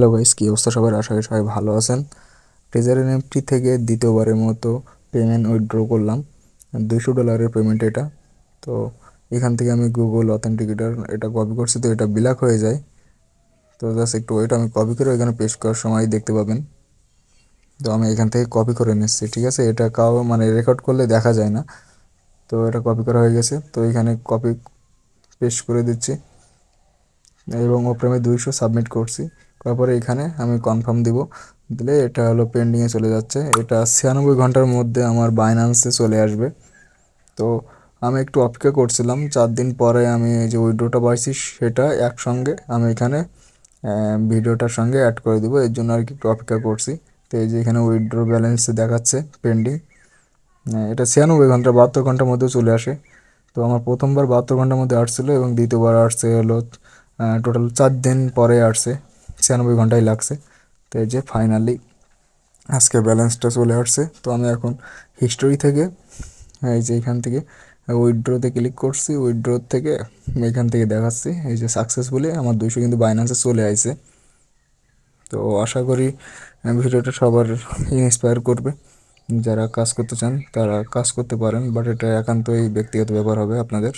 Hello guys, কি অবস্থা সবার? আশা করি সবাই ভালো আছেন। ট্রেজার এনএফটি থেকে দ্বিতীয়বারের মতো পেমেন্ট উইথড্র করলাম। দুইশো ডলারের পেমেন্ট এটা। তো এখান থেকে আমি গুগল অথেন্টিকেটার এটা কপি করছি, তো এটা ব্ল্যাক হয়ে যায়। তো জাস্ট একটু ওইটা আমি কপি করে এখানে পেস্ট করার সময় দেখতে পাবেন। তো আমি এখান থেকে কপি করে নিচ্ছি, ঠিক আছে? এটা কাউ মানে রেকর্ড করলে দেখা যায় না। তো এটা কপি করা হয়ে গেছে। তো এখানে কপি পেস্ট করে দিচ্ছি। এবং ওপরে আমি দুইশো সাবমিট করছি। তারপরে এখানে আমি কনফার্ম দিব। দিলে এটা হলো পেন্ডিংয়ে চলে যাচ্ছে। এটা ছিয়ানব্বই ঘণ্টার মধ্যে আমার বাইনান্সে চলে আসবে। তো আমি একটু অপেক্ষা করছিলাম। চার দিন পরে আমি যে উইড্রোটা পাইছি সেটা একসঙ্গে আমি এখানে ভিডিওটার সঙ্গে অ্যাড করে দেবো। এর জন্য আর কি একটু অপেক্ষা করছি। তো এই যে এখানে উইড্রো ব্যালেন্স দেখাচ্ছে পেন্ডিং এটা ছিয়ানব্বই ঘণ্টা, বাহাত্তর ঘণ্টার মধ্যে চলে আসে। তো আমার প্রথমবার বাহাত্তর ঘণ্টার মধ্যে আসছিল এবং দ্বিতীয়বার আসছে হলো টোটাল চার দিন পরে আসছে। ছিয়ানব্বই ঘন্টাই লাগছে। তো এই যে ফাইনালি আজকে ব্যালেন্সটা চলে আসছে। তো আমি এখন হিস্টোরি থেকে, এই যে এখান থেকে উইড্রোতে ক্লিক করছি। উইড্রো থেকে এখান থেকে দেখাচ্ছি। এই যে সাকসেসফুলি আমার দুইশো কিন্তু বাইন্যান্সে চলে আসছে তো আশা করি ভিডিওটা সবার ইন্সপায়ার করবে। যারা কাজ করতে চান তারা কাজ করতে পারেন বাট এটা একান্তই ব্যক্তিগত ব্যাপার হবে আপনাদের।